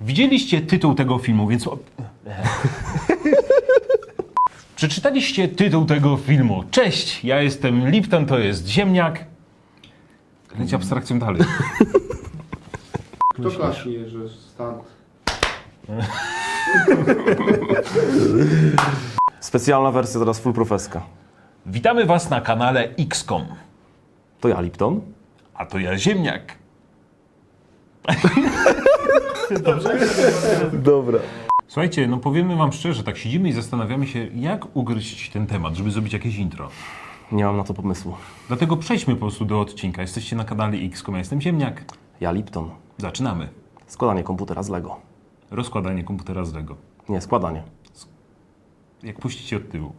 Widzieliście tytuł tego filmu, więc. Przeczytaliście tytuł tego filmu. Cześć, ja jestem Lipton, to jest ziemniak. Leć abstrakcją dalej. Kto klaśnie, że stąd? Specjalna wersja teraz full profeska. Witamy Was na kanale XCOM. To ja, Lipton. A to ja ziemniak. Dobra. Słuchajcie, no powiemy Wam szczerze, tak siedzimy i zastanawiamy się, jak ugryźć ten temat, żeby zrobić jakieś intro. Nie mam na to pomysłu. Dlatego przejdźmy po prostu do odcinka. Jesteście na kanale XCOM, ja jestem ziemniak. Ja, Lipton. Zaczynamy. Składanie komputera z Lego. Rozkładanie komputera z Lego. Nie, składanie. Jak puścicie od tyłu.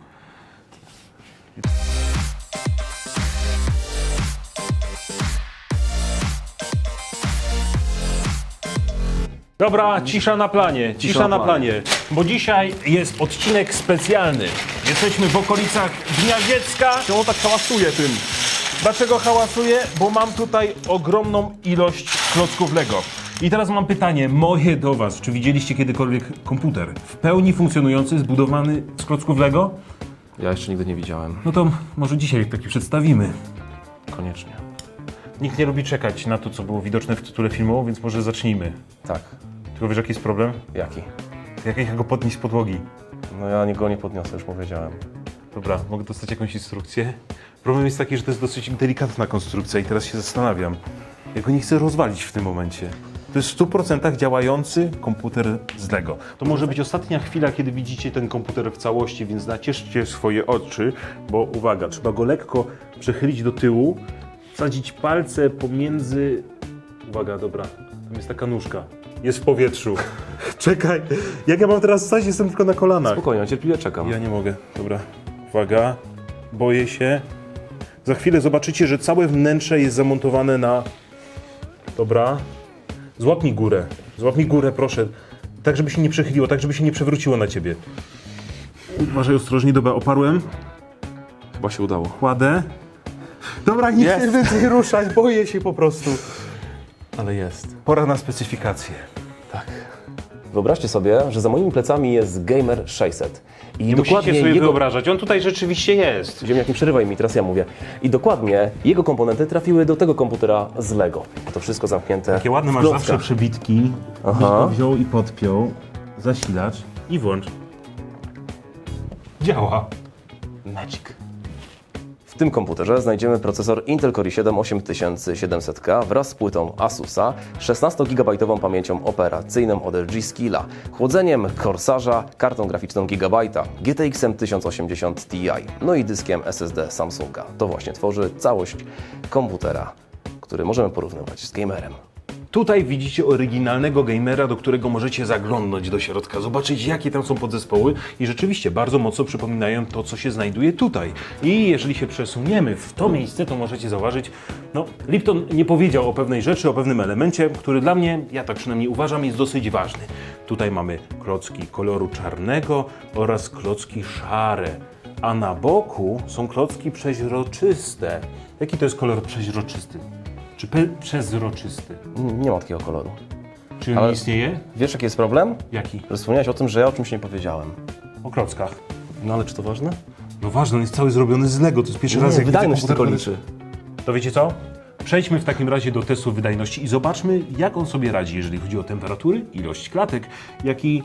Dobra, cisza na planie, cisza, na planie. bo dzisiaj jest odcinek specjalny. Jesteśmy w okolicach Dnia Dziecka. Czemu tak hałasuje tym? Dlaczego hałasuję? Bo mam tutaj ogromną ilość klocków Lego. I teraz mam pytanie moje do Was. Czy widzieliście kiedykolwiek komputer w pełni funkcjonujący, zbudowany z klocków Lego? Ja jeszcze nigdy nie widziałem. No to może dzisiaj taki przedstawimy. Koniecznie. Nikt nie lubi czekać na to, co było widoczne w tytule filmu, więc może zacznijmy. Tak. Tylko wiesz, jaki jest problem? Jaki? Jak ja go podnieść z podłogi? No ja go nie podniosę, już powiedziałem. Dobra, mogę dostać jakąś instrukcję? Problem jest taki, że to jest dosyć delikatna konstrukcja i teraz się zastanawiam. Ja go nie chcę rozwalić w tym momencie. To jest w 100% działający komputer z Lego. To może być ostatnia chwila, kiedy widzicie ten komputer w całości, więc nacieszcie swoje oczy, bo uwaga, trzeba go lekko przechylić do tyłu, wsadzić palce pomiędzy... Uwaga, dobra, tam jest taka nóżka. Jest w powietrzu. Czekaj, jak ja mam teraz stać? Jestem tylko na kolanach. Spokojnie, cierpliwie czekam. Ja nie mogę. Dobra. Uwaga. Boję się. Za chwilę zobaczycie, że całe wnętrze jest zamontowane na... Dobra. Złapnij górę. Złapnij górę, proszę. Tak, żeby się nie przechyliło, tak, żeby się nie przewróciło na ciebie. Uważaj ostrożnie. Dobra, oparłem. Chyba się udało. Kładę. Dobra, nie chcę Jest. więcej ruszać. Boję się po prostu. Ale jest. Pora na specyfikację. Wyobraźcie sobie, że za moimi plecami jest Gamer 600. I Nie dokładnie musicie sobie jego... wyobrażać. On tutaj rzeczywiście jest. Ziemniak, nie przerywaj mi, teraz ja mówię. I dokładnie jego komponenty trafiły do tego komputera z Lego. A to wszystko zamknięte Takie ładne w masz klockach. zawsze przebitki. Aha. Byś go wziął i podpiął. Zasilacz i włącz. Działa. Magic. W tym komputerze znajdziemy procesor Intel Core i7 8700K wraz z płytą Asusa, 16-GB pamięcią operacyjną od LG Skilla, chłodzeniem Corsarza, kartą graficzną Gigabyte'a, GTX 1080 Ti, no i dyskiem SSD Samsunga. To właśnie tworzy całość komputera, który możemy porównywać z gamerem. Tutaj widzicie oryginalnego gamera, do którego możecie zaglądnąć do środka, zobaczyć jakie tam są podzespoły i rzeczywiście bardzo mocno przypominają to, co się znajduje tutaj. I jeżeli się przesuniemy w to miejsce, to możecie zauważyć, no Lipton nie powiedział o pewnej rzeczy, o pewnym elemencie, który dla mnie, ja tak przynajmniej uważam, jest dosyć ważny. Tutaj mamy klocki koloru czarnego oraz klocki szare, a na boku są klocki przeźroczyste. Jaki to jest kolor przeźroczysty? Czy pe- przezroczysty? Nie ma takiego koloru. Czy on Ale- nie istnieje? Wiesz jaki jest problem? Jaki? Że wspomniałeś o tym, że ja o czymś nie powiedziałem. O klockach. No ale czy to ważne? No ważne, on jest cały zrobiony z Lego. To jest pierwszy raz, jak widzę wydajność komputer, tylko który- liczy. To wiecie co? Przejdźmy w takim razie do testu wydajności i zobaczmy, jak on sobie radzi, jeżeli chodzi o temperatury, ilość klatek, jak i...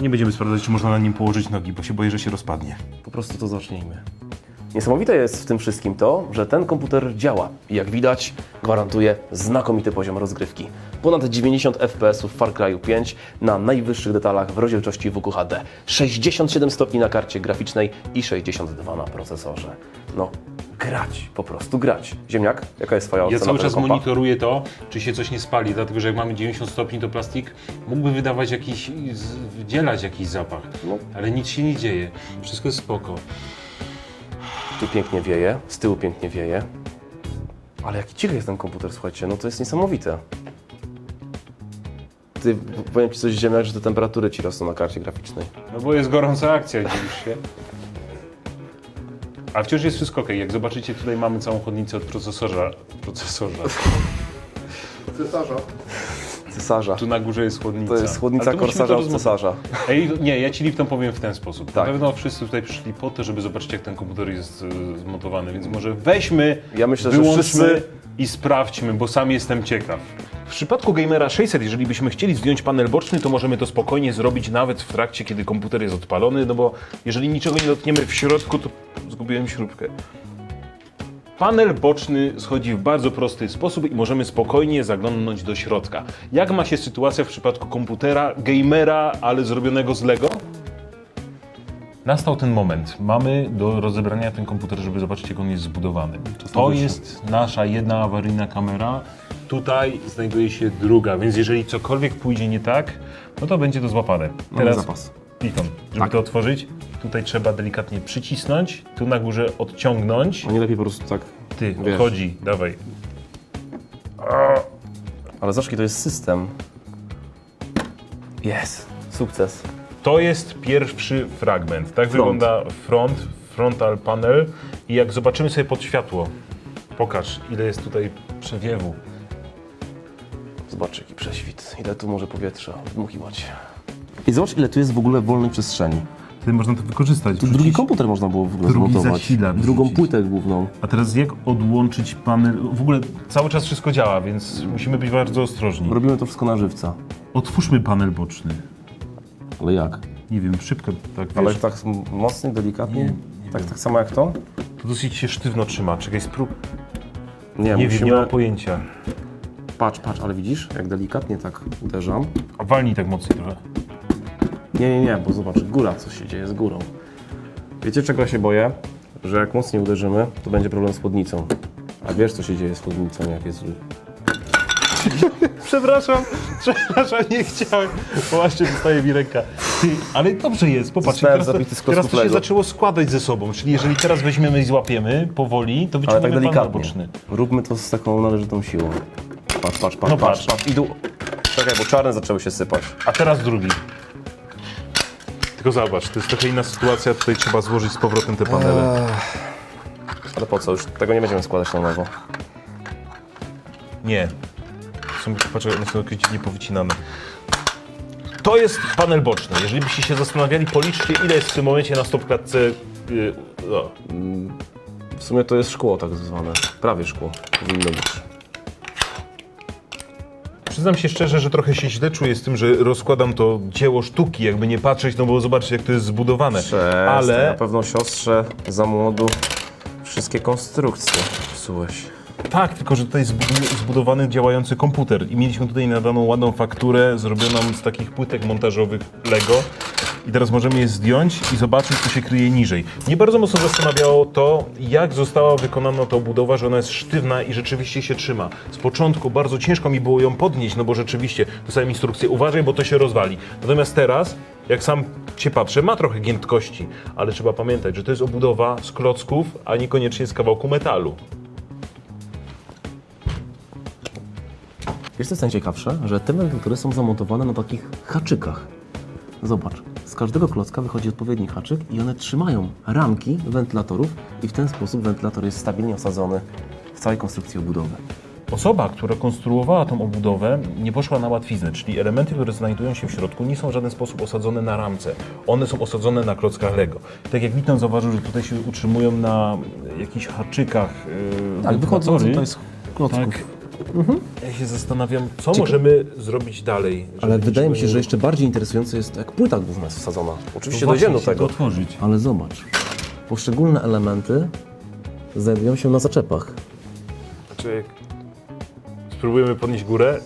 Nie będziemy sprawdzać, czy można na nim położyć nogi, bo się boję, że się rozpadnie. Po prostu to zacznijmy. Niesamowite jest w tym wszystkim to, że ten komputer działa i jak widać gwarantuje znakomity poziom rozgrywki. Ponad 90 FPS w Far Cry 5 na najwyższych detalach w rozdzielczości WQHD, 67 stopni na karcie graficznej i 62 na procesorze. No, grać, po prostu grać. Ziemniak, jaka jest Twoja Ja ocena cały tego czas kompa? monitoruję to, czy się coś nie spali, dlatego że jak mamy 90 stopni, to plastik mógłby wydawać jakiś, wydzielać jakiś zapach, No. ale nic się nie dzieje. Wszystko jest spoko. Tu pięknie wieje, z tyłu pięknie wieje. Ale jaki cichy jest ten komputer, słuchajcie, no to jest niesamowite. Ty, powiem Ci coś ziemniak, że te temperatury Ci rosną na karcie graficznej. No bo jest gorąca akcja, dziwisz się. A wciąż jest wszystko ok. Jak zobaczycie, tutaj mamy całą chodnicę od procesorza. Procesorza. Cesarza. Cesarza. Tu na górze jest chłodnica. To jest chłodnica korsarza od cesarza. Ej, nie, ja ci Lipton powiem w ten sposób. Tak. Na pewno wszyscy tutaj przyszli po to, żeby zobaczyć, jak ten komputer jest e, zmontowany, więc może weźmy, Ja myślę, że wyłączmy wszyscy- i sprawdźmy, bo sam jestem ciekaw. W przypadku Gamera 600, jeżeli byśmy chcieli zdjąć panel boczny, to możemy to spokojnie zrobić nawet w trakcie, kiedy komputer jest odpalony, no bo jeżeli niczego nie dotkniemy w środku, to zgubiłem śrubkę. Panel boczny schodzi w bardzo prosty sposób i możemy spokojnie zaglądnąć do środka. Jak ma się sytuacja w przypadku komputera, gamera, ale zrobionego z Lego? Nastał ten moment. Mamy do rozebrania ten komputer, żeby zobaczyć, jak on jest zbudowany. To jest nasza jedna awaryjna kamera. Tutaj znajduje się druga, więc jeżeli cokolwiek pójdzie nie tak, no to będzie to złapane. Mamy zapas. Piton, żeby Tak. to otworzyć, tutaj trzeba delikatnie przycisnąć, tu na górze odciągnąć. A nie lepiej po prostu tak. Ty, Wiesz. odchodzi, dawaj. Ale zobacz, jaki to jest system. Jest. Sukces. To jest pierwszy fragment. Tak Front. wygląda front, frontal panel i jak zobaczymy sobie pod światło, pokaż ile jest tutaj przewiewu. Zobacz, jaki prześwit. Ile tu może powietrza wdmuchiwać. I zobacz, ile tu jest w ogóle wolnej przestrzeni. Wtedy można to wykorzystać. Tu drugi komputer można było w ogóle Drugi zmontować. zasilacz Drugą wrzucić. płytę główną. A teraz jak odłączyć panel? W ogóle cały czas wszystko działa, więc musimy być bardzo ostrożni. Robimy to wszystko na żywca. Otwórzmy panel boczny. Ale jak? Nie wiem, szybko tak Ale wiesz, tak m- mocniej, delikatnie? tak, tak samo jak to? to dosyć się sztywno trzyma. Czekaj, sprób... Nie, Nie wiem, musimy... nie mam pojęcia. Patrz, patrz, ale widzisz, jak delikatnie tak uderzam. A walnij tak mocniej trochę. Nie, nie, nie, bo zobacz, góra, co się dzieje z górą. Wiecie, czego ja się boję? Że jak mocniej uderzymy, to będzie problem z chłodnicą. A wiesz, co się dzieje z chłodnicą, jak jest... Przepraszam, przepraszam, nie chciałem. Właśnie dostaje mi ręka. Ty, ale dobrze jest, popatrz. Zostałem Teraz to, zabity z teraz klocków to się Lego. zaczęło składać ze sobą. Czyli jeżeli teraz weźmiemy i złapiemy powoli, to Ale wyciągniemy tak delikatnie. boczny. Róbmy to z taką należytą siłą. Patrz, patrz, patrz, No patrz, patrz. patrz. I dół. Czekaj, bo czarne zaczęły się sypać. A teraz drugi. Tylko zobacz, to jest trochę inna sytuacja. Tutaj trzeba złożyć z powrotem te panele. Ale po co? Już tego nie będziemy składać na nowo. Nie. Są, patrz, one są jakieś dziwnie powycinane. To jest panel boczny. Jeżeli byście się zastanawiali, policzcie ile jest w tym momencie na stopklatce. Yy, o. W sumie to jest szkło tak zwane. Prawie szkło. Powinno być. Przyznam się szczerze, że trochę się źle czuję z tym, że rozkładam to dzieło sztuki, jakby nie patrzeć, no bo zobaczcie jak to jest zbudowane. Na Ale pewno siostrze za młodu wszystkie konstrukcje psułeś. tak, tylko że tutaj zbudowany działający komputer i mieliśmy tutaj nadaną ładną fakturę zrobioną z takich płytek montażowych Lego. I teraz możemy je zdjąć i zobaczyć, co się kryje niżej. Mnie bardzo mocno zastanawiało to, jak została wykonana ta budowa, że ona jest sztywna i rzeczywiście się trzyma. Z początku bardzo ciężko mi było ją podnieść, no bo rzeczywiście dostałem instrukcję, uważaj, bo to się rozwali. Natomiast teraz, jak sam się patrzę, ma trochę giętkości, ale trzeba pamiętać, że to jest obudowa z klocków, a niekoniecznie z kawałku metalu. Wiesz co jest najciekawsze? Że te wentylatory są zamontowane na takich haczykach. Zobacz, każdego klocka wychodzi odpowiedni haczyk i one trzymają ramki wentylatorów i w ten sposób wentylator jest stabilnie osadzony w całej konstrukcji obudowy. Osoba, która konstruowała tą obudowę, nie poszła na łatwiznę, czyli elementy, które znajdują się w środku, nie są w żaden sposób osadzone na ramce. One są osadzone na klockach Lego. Tak jak Witon zauważył, że tutaj się utrzymują na jakichś haczykach. Yy, Tak, wychodzą tutaj z klocków. Tak. Ja się zastanawiam, co możemy zrobić dalej. Ale żeby wydaje mi się, że jeszcze bardziej interesujące jest, jak płyta główna jest wsadzona. Oczywiście No dojdziemy do właśnie, tego. się otworzyć. Ale zobacz, poszczególne elementy znajdują się na zaczepach. Znaczy, jak spróbujemy podnieść górę.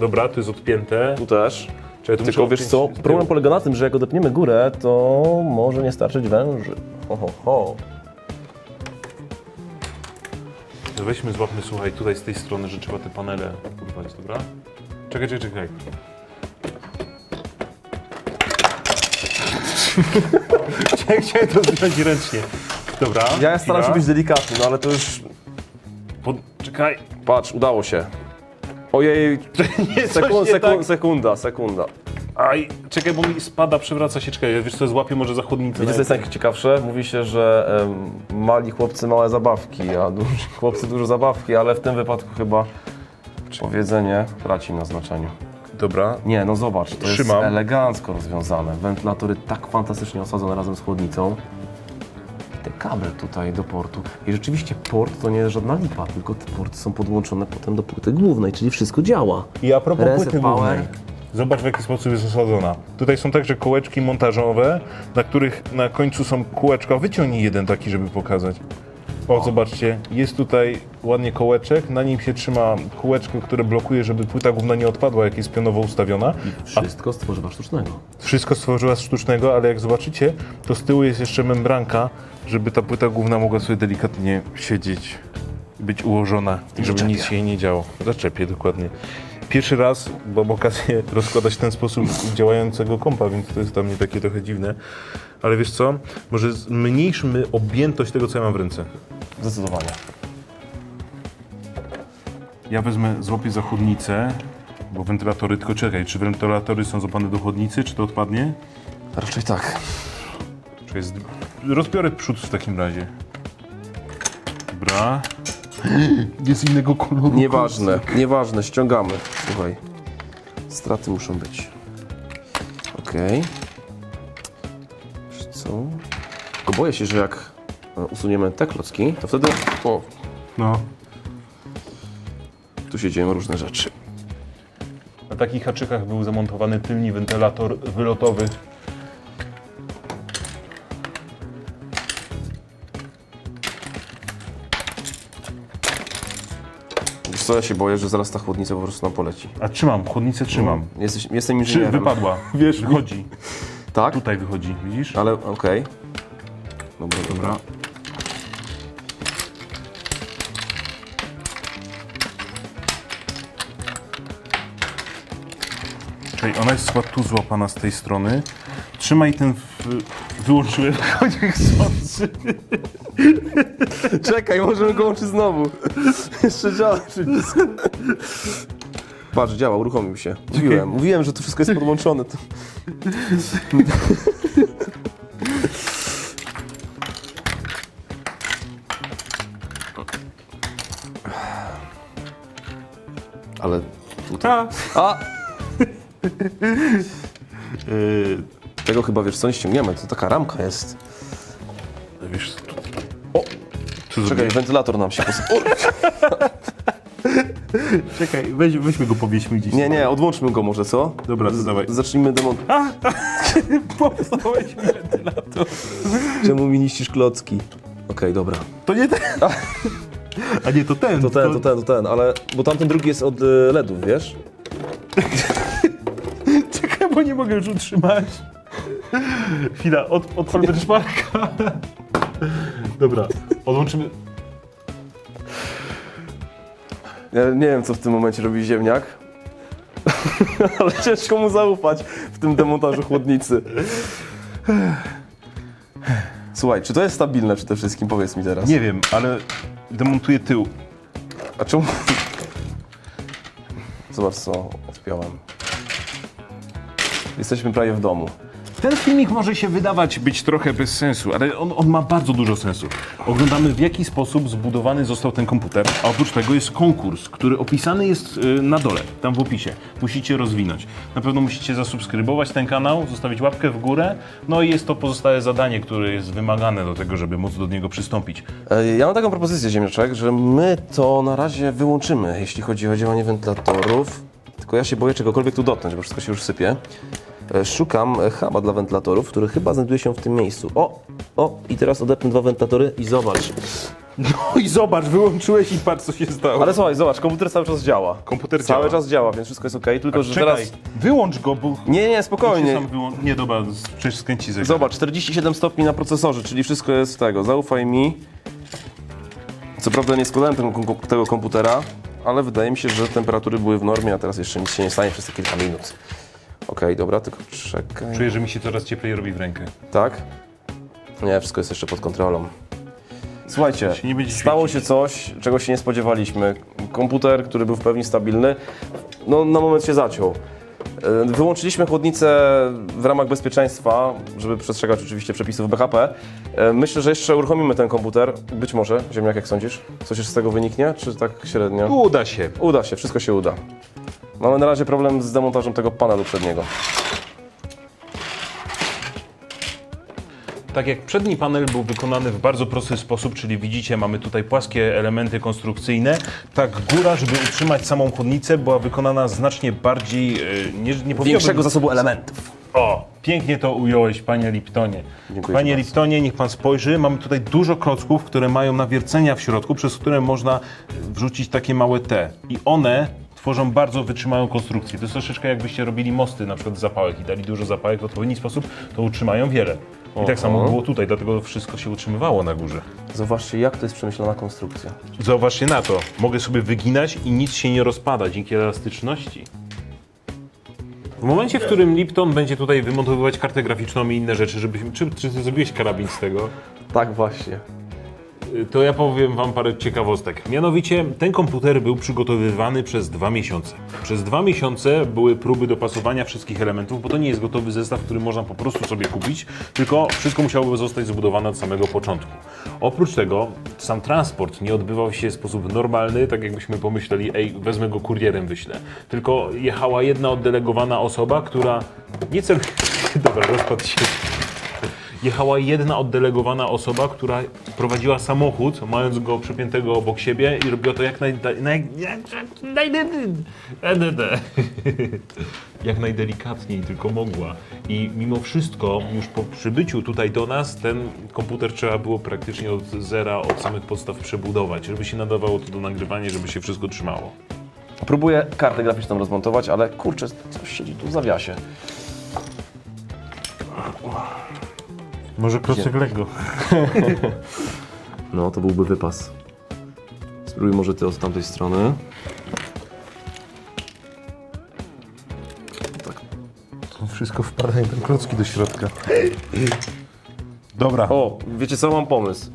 Dobra, to jest odpięte. Tu też. Czekaj, tu muszę Tylko wiesz odpiąć co, z tyłu. problem polega na tym, że jak odepniemy górę, to może nie starczyć węży. Ho, ho, ho. Weźmy, złapmy, słuchaj, tutaj z tej strony, że trzeba te panele urwać, dobra? Czekaj, czekaj, czekaj. Chciałem- Chciałem to zrobić ręcznie. Dobra. Ja staram się chwila. być delikatny, no ale to już... Pod... Czekaj. Patrz, udało się. Ojej, Nie, coś sekund, nie sekund, tak. sekunda, sekunda. Aj, czekaj, bo mi spada, przewraca się, czekaj, wiesz co, złapię może za chłodnicę. Wiecie, co jest najciekawsze? Mówi się, że em, mali chłopcy małe zabawki, a duży chłopcy dużo zabawki, ale w tym wypadku chyba Powiedzenie traci na znaczeniu. Dobra. Nie, no zobacz, to Trzymam. jest elegancko rozwiązane. Wentylatory tak fantastycznie osadzone razem z chłodnicą. I te kable tutaj do portu. I rzeczywiście port to nie jest żadna lipa, tylko te porty są podłączone potem do płyty głównej, czyli wszystko działa. I a propos Reset płyty power. Zobacz w jaki sposób jest osadzona. Tutaj są także kołeczki montażowe, na których na końcu są kółeczka. Wyciągnij jeden taki, żeby pokazać. O, zobaczcie, jest tutaj ładnie kołeczek, na nim się trzyma kółeczko, które blokuje, żeby płyta główna nie odpadła, jak jest pionowo ustawiona. Wszystko z tworzywa sztucznego. Wszystko stworzyła z sztucznego, ale jak zobaczycie, to z tyłu jest jeszcze membranka, żeby ta płyta główna mogła sobie delikatnie siedzieć, być ułożona, żeby zaczepie. nic się jej nie działo. Zaczepie, dokładnie. Pierwszy raz mam okazję rozkładać w ten sposób działającego kompa, więc to jest dla mnie takie trochę dziwne. Ale wiesz co, może zmniejszmy objętość tego, co ja mam w ręce. Zdecydowanie. Ja wezmę, złapię za chłodnicę, bo wentylatory, tylko czekaj, czy wentylatory są złapane do chłodnicy, czy to odpadnie? Raczej tak. Czy jest... Rozbiorę przód w takim razie. Dobra. Jest innego koloru. Nieważne, nieważne, ściągamy. Słuchaj, straty muszą być. Okej. Wiesz co? Tylko boję się, że jak e, usuniemy te klocki, to wtedy... O, No. tu się dzieją różne rzeczy. Na takich haczykach był zamontowany tylni wentylator wylotowy. Co, ja się boję, że zaraz ta chłodnica po prostu nam poleci. A trzymam, chłodnicę trzymam. Jesteś, jestem inżynierem. wypadła? Wiesz, wychodzi. Tak? Tutaj wychodzi, widzisz? Ale okej. Dobra, dobra. Czyli ona jest chyba tu złapana z tej strony. Trzymaj ten... W... Wyłączyłem konik sący. Czekaj, możemy go łączyć znowu. Jeszcze działa przycisk. Patrz, działa, uruchomił się. Mówiłem, mówiłem, że to wszystko jest podłączone. To... Ale... A. A! Yy, Tego chyba, wiesz co, nie ściągniemy. To taka ramka jest. wiesz... Tu... O! Co Czekaj, zrobiłeś? wentylator nam się pos... Czekaj, weź, weźmy go, powieźmy gdzieś. Nie, nie, odłączmy go może, co? Dobra, to dawaj. Zacznijmy demon... Popsałeś mi wentylator. Czemu mi niszczysz klocki? Okej, dobra. To nie ten. A nie, to ten. To ten, to ten, to ten, ale... Bo tamten drugi jest od y, LEDów, wiesz? Czekaj, bo nie mogę już utrzymać. Chwila, od, odpal benchmarka. Dobra, odłączymy. Ja nie wiem, co w tym momencie robi ziemniak. ale ciężko mu zaufać w tym demontażu chłodnicy. Słuchaj, czy to jest stabilne przede wszystkim? Powiedz mi teraz. Nie wiem, ale demontuję tył. A czemu... Zobacz, co odpiąłem. Jesteśmy prawie w domu. Ten filmik może się wydawać być trochę bez sensu, ale on, on ma bardzo dużo sensu. Oglądamy w jaki sposób zbudowany został ten komputer, a oprócz tego jest konkurs, który opisany jest y, na dole, tam w opisie. Musicie rozwinąć. Na pewno musicie zasubskrybować ten kanał, zostawić łapkę w górę, no i jest to pozostałe zadanie, które jest wymagane do tego, żeby móc do niego przystąpić. E, Ja mam taką propozycję, Ziemniaczek, że my to na razie wyłączymy, jeśli chodzi o działanie wentylatorów. Tylko ja się boję czegokolwiek tu dotknąć, bo wszystko się już sypie. E, Szukam huba dla wentylatorów, który chyba znajduje się w tym miejscu. O, o, i teraz odepnę dwa wentylatory i zobacz. No i zobacz, wyłączyłeś i patrz co się stało. Ale słuchaj, zobacz, komputer cały czas działa. Komputer cały działa. czas działa, więc wszystko jest ok, tylko że Czekaj, teraz... wyłącz go, bo... Nie, nie, Się spokojnie. sam wyłą... Nie, dobra, przecież skręci zegar. Zobacz, 47 stopni na procesorze, czyli wszystko jest z tego. Zaufaj mi. Co prawda nie składałem tego, tego komputera, ale wydaje mi się, że temperatury były w normie, a teraz jeszcze nic się nie stanie przez te kilka minut. Okej, dobra, tylko czekaj. Czuję, że mi się coraz cieplej robi w rękę. Tak? Nie, wszystko jest jeszcze pod kontrolą. Słuchajcie, Się nie będzie stało świecić. się coś, czego się nie spodziewaliśmy. Komputer, który był w pełni stabilny, no na moment się zaciął. E, Wyłączyliśmy chłodnicę w ramach bezpieczeństwa, żeby przestrzegać oczywiście przepisów BHP. E, Myślę, że jeszcze uruchomimy ten komputer. Być może, Ziemniak, jak sądzisz? Coś jeszcze z tego wyniknie, czy tak średnio? Uda się. Uda się, wszystko się uda. Mamy na razie problem z demontażem tego panelu przedniego. Tak jak przedni panel był wykonany w bardzo prosty sposób, czyli widzicie, mamy tutaj płaskie elementy konstrukcyjne, tak góra, żeby utrzymać samą chłodnicę, była wykonana znacznie bardziej, e, nie, nie powiedziałbym... Większego zasobu elementów. O, pięknie to ująłeś, panie Liptonie. Dziękuję panie. Liptonie, niech pan spojrzy. Mamy tutaj dużo klocków, które mają nawiercenia w środku, przez które można wrzucić takie małe T. I one tworzą bardzo wytrzymałą konstrukcję. To jest troszeczkę jakbyście robili mosty na przykład z zapałek i dali dużo zapałek w odpowiedni sposób, to utrzymają wiele. I tak samo było tutaj, dlatego wszystko się utrzymywało na górze. Zobaczcie, jak to jest przemyślana konstrukcja. Zauważcie na to. Mogę sobie wyginać i nic się nie rozpada dzięki elastyczności. W momencie, w którym Lipton będzie tutaj wymontowywać kartę graficzną i inne rzeczy, żebyśmy... Czy, czy ty zrobiłeś karabin z tego? Tak właśnie. To ja powiem wam parę ciekawostek. Mianowicie ten komputer był przygotowywany przez dwa miesiące. Przez dwa miesiące były próby dopasowania wszystkich elementów, bo to nie jest gotowy zestaw, który można po prostu sobie kupić, tylko wszystko musiałoby zostać zbudowane od samego początku. Oprócz tego sam transport nie odbywał się w sposób normalny, tak jakbyśmy pomyśleli, ej, wezmę go kurierem, wyślę. Tylko jechała jedna oddelegowana osoba, która nie cel... Dobra, rozpadł się jechała jedna oddelegowana osoba, która prowadziła samochód, mając go przypiętego obok siebie i robiła to jak naj... naj, naj, jak najdelikatniej tylko mogła. I mimo wszystko, już po przybyciu tutaj do nas, ten komputer trzeba było praktycznie od zera, od samych podstaw przebudować, żeby się nadawało to do nagrywania, żeby się wszystko trzymało. Próbuję kartę graficzną rozmontować, ale kurczę, coś siedzi tu w zawiasie. Może klocek Lego. No, to byłby wypas. Spróbuj może ty od tamtej strony. Wszystko wpadają te klocki do środka. Dobra. O, wiecie co, mam pomysł.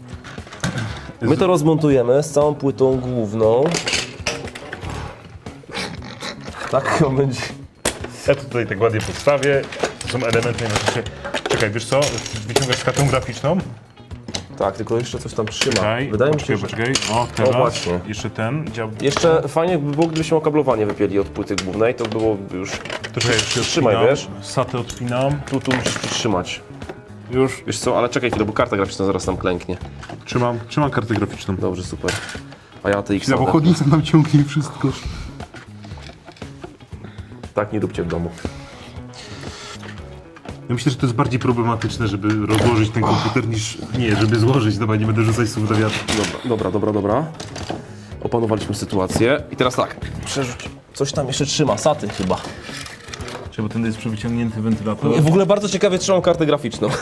My to rozmontujemy z całą płytą główną. Tak, on będzie... Ja to tutaj tak ładnie podstawię. To są elementy na się. Czekaj, wiesz co? Wyciągasz kartę graficzną. Tak, tylko jeszcze coś tam trzyma. Czekaj, Wydaje mi się, że... poczekaj. O, teraz. właśnie. Jeszcze ten dział. Jeszcze fajnie by było, gdybyśmy okablowanie wypięli od płyty głównej, to było już... To czekaj, już się Trzymaj, odpinam. wiesz? Satę odpinam. Tu, tu musisz przytrzymać. Już. Wiesz co, ale czekaj chwilę, bo karta graficzna zaraz tam klęknie. Trzymam, trzymam kartę graficzną. Dobrze, super. A ja tej Chwila, bo chodnica nam ciągnie wszystko. Tak nie róbcie w domu. Ja myślę, że to jest bardziej problematyczne, żeby rozłożyć ten komputer niż... Nie, żeby złożyć. Dobra, nie będę rzucać słów do wiatru. Dobra, dobra, dobra, dobra. Opanowaliśmy sytuację. I teraz tak, przerzuć. Coś tam jeszcze trzyma, saty chyba. Bo ten jest przewyciągnięty wentylator. W ogóle bardzo ciekawie trzymam kartę graficzną.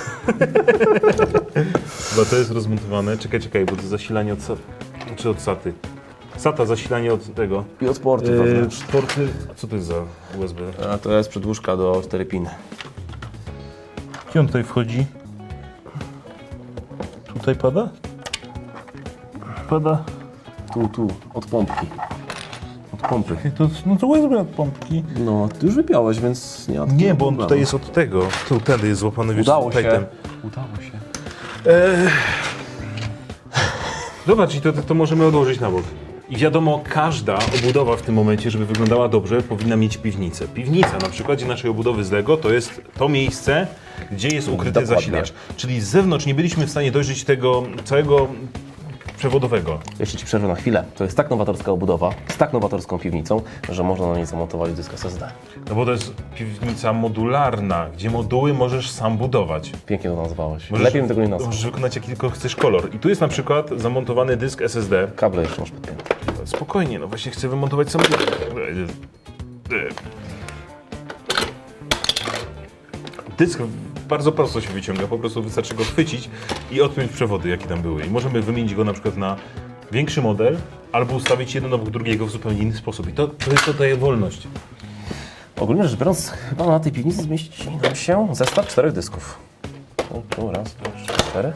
Chyba to jest rozmontowane. Czekaj, czekaj, bo to zasilanie od SAT. Czy od SATY? SATA zasilanie od tego. I od portu Yy, porty. A co to jest za USB? A to jest przedłużka do 4 piny. Gdzie on tutaj wchodzi? Tutaj pada? Pada. Tu, tu, od pompki. Od pompy. To, no to USB od pompki. No, ty już wypiałeś, więc nie ma Nie, bo on problemu. tutaj jest od tego. Tu wtedy jest złapany wiesz, Udało się. Udało się. Dobra, czyli to, to możemy odłożyć na bok. I wiadomo, każda obudowa w tym momencie, żeby wyglądała dobrze, powinna mieć piwnicę. Piwnica na przykładzie naszej obudowy z Lego to jest to miejsce, gdzie jest ukryty Dokładnie. zasilacz. Czyli z zewnątrz nie byliśmy w stanie dojrzeć tego całego przewodowego. Jeśli ci przerwę na chwilę, to jest tak nowatorska obudowa, z tak nowatorską piwnicą, że można na niej zamontować dysk SSD. No bo to jest piwnica modularna, gdzie moduły możesz sam budować. Pięknie to nazwałeś. Możesz, Lepiej bym tego nie nazwał. Możesz wykonać jaki tylko chcesz kolor. I tu jest na przykład zamontowany dysk SSD. Kable jeszcze masz podpięte. Spokojnie, no właśnie chcę wymontować sam. Dysk bardzo prosto się wyciąga, po prostu wystarczy go chwycić i odpiąć przewody, jakie tam były. I możemy wymienić go na przykład na większy model, albo ustawić jeden obok drugiego w zupełnie inny sposób. I to, to jest to daje wolność. Ogólnie rzecz biorąc, chyba na tej piwnicy zmieści nam się zestaw czterech dysków. Tu, tu, raz, dwa, trzy, cztery.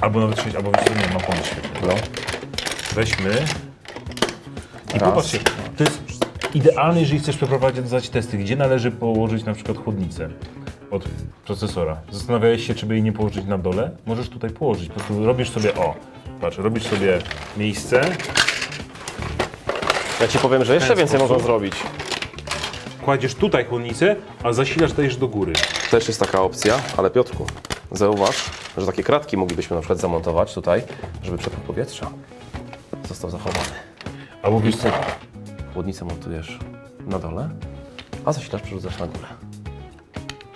Albo nawet sześć, albo wiecie, nie, mam pomysł. No. Weźmy i Raz. popatrzcie, to jest idealny, jeżeli chcesz przeprowadzać testy, gdzie należy położyć na przykład chłodnicę od procesora. Zastanawiałeś się, czy by jej nie położyć na dole? Możesz tutaj położyć, po prostu robisz sobie, o, patrz, robisz sobie miejsce, Ja ci powiem, że jeszcze ten więcej sposób. można zrobić. kładziesz tutaj chłodnicę, a zasilasz dajesz do góry. Też jest taka opcja, ale Piotrku, zauważ, że takie kratki moglibyśmy na przykład zamontować tutaj, żeby przepływ powietrza został zachowany. Albo wiesz co, Chłodnicę montujesz na dole, a zasilasz przerzucasz na górę.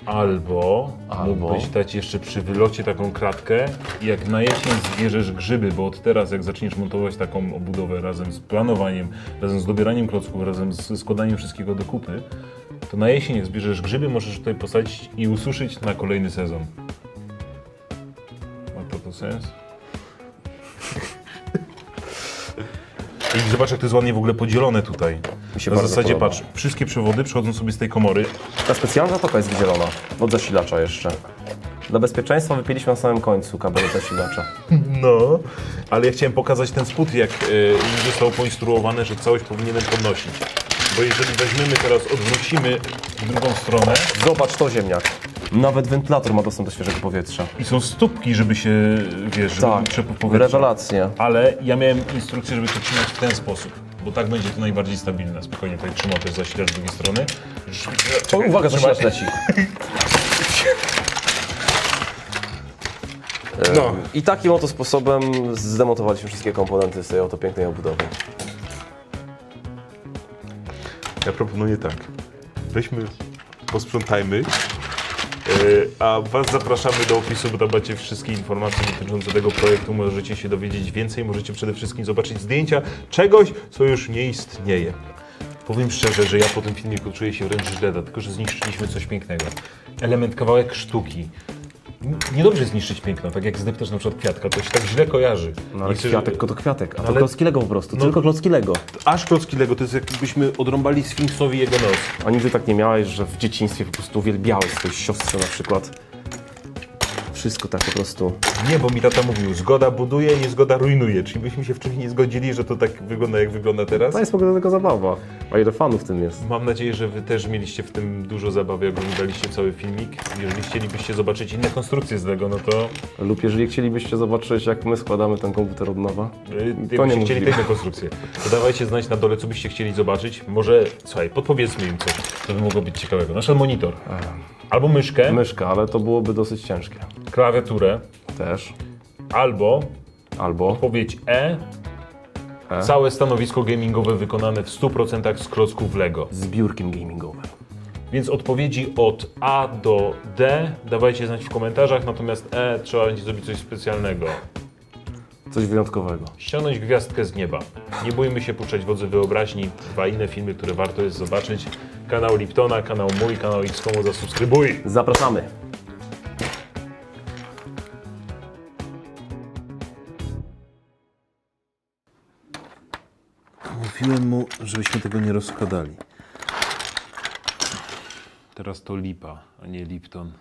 Albo, Albo. mógłbyś dać jeszcze przy wylocie taką kratkę i jak na jesień zbierzesz grzyby, bo od teraz jak zaczniesz montować taką obudowę razem z planowaniem, razem z dobieraniem klocków, razem z składaniem wszystkiego do kupy, to na jesień jak zbierzesz grzyby, możesz tutaj posadzić i ususzyć na kolejny sezon. Ma to to sens? I zobacz jak to jest ładnie w ogóle podzielone tutaj. Mi się Na bardzo zasadzie podoba. patrz, wszystkie przewody przechodzą sobie z tej komory, Ta specjalna zatoka jest wydzielona od zasilacza jeszcze. Dla bezpieczeństwa wypięliśmy na samym końcu kabel od zasilacza. No, ale ja chciałem pokazać ten spód, jak y, zostało poinstruowane, że całość powinienem podnosić. Bo jeżeli weźmiemy teraz, odwrócimy w drugą stronę Zobacz to, ziemniak. Nawet wentylator ma dostęp do świeżego powietrza. i są stópki, żeby się, wiesz, żeby Tak, przepływ powietrza. rewelacja. Ale ja miałem instrukcję, żeby to trzymać w ten sposób, bo tak będzie to najbardziej stabilne. Spokojnie, tutaj trzymał też zasilacz z drugiej strony. O, Czekaj, uwaga, trzymaj. zasilacz leci. No. I takim oto sposobem zdemontowaliśmy wszystkie komponenty z tej oto pięknej obudowy. Ja proponuję tak. Weźmy, posprzątajmy, a Was zapraszamy do opisu, bo tam macie wszystkie informacje dotyczące tego projektu. Możecie się dowiedzieć więcej, możecie przede wszystkim zobaczyć zdjęcia czegoś, co już nie istnieje. Powiem szczerze, że ja po tym filmiku czuję się wręcz źle, dlatego że zniszczyliśmy coś pięknego. Element, kawałek sztuki. Niedobrze zniszczyć piękno, tak jak zdeptasz na przykład kwiatka, to się tak źle kojarzy. No ale kwiatek to kwiatek, a to Ale- klocki Lego po prostu, No- tylko klocki Lego. Aż klocki Lego, to jest jakbyśmy odrąbali Sfinksowi jego nos. A nigdy tak nie miałeś, że w dzieciństwie po prostu uwielbiałeś swojej siostrze na przykład. Wszystko tak po prostu. Nie, bo mi tata mówił, zgoda buduje, niezgoda rujnuje. Czyli byśmy się w czymś nie zgodzili, że to tak wygląda, jak wygląda teraz. To jest w ogóle tylko zabawa. A ile fanów w tym jest? Mam nadzieję, że wy też mieliście w tym dużo zabawy, jak oglądaliście cały filmik. Jeżeli chcielibyście zobaczyć inne konstrukcje z Lego, no to Lub jeżeli chcielibyście zobaczyć, jak my składamy ten komputer od nowa. yy, jakbyście niemożliwe. chcieli te inne konstrukcje, to dawajcie znać na dole, co byście chcieli zobaczyć. Może, słuchaj, podpowiedzmy im coś, co by mogło być ciekawego. Na przykład monitor. Albo myszkę, Myszka, ale to byłoby dosyć ciężkie. Klawiaturę, Też. albo Albo. odpowiedź E, E. całe stanowisko gamingowe wykonane w 100% z klocków Lego. Z biurkiem gamingowym. Więc odpowiedzi od A do D dawajcie znać w komentarzach, natomiast E trzeba będzie zrobić coś specjalnego. Coś wyjątkowego. Ściągnąć gwiazdkę z nieba. Nie bójmy się puszczać wodzy wyobraźni. Dwa inne filmy, które warto jest zobaczyć. Kanał Liptona, kanał mój, kanał XCOMu zasubskrybuj. Zapraszamy. Mówiłem mu, żebyśmy tego nie rozkładali. Teraz to lipa, a nie Lipton.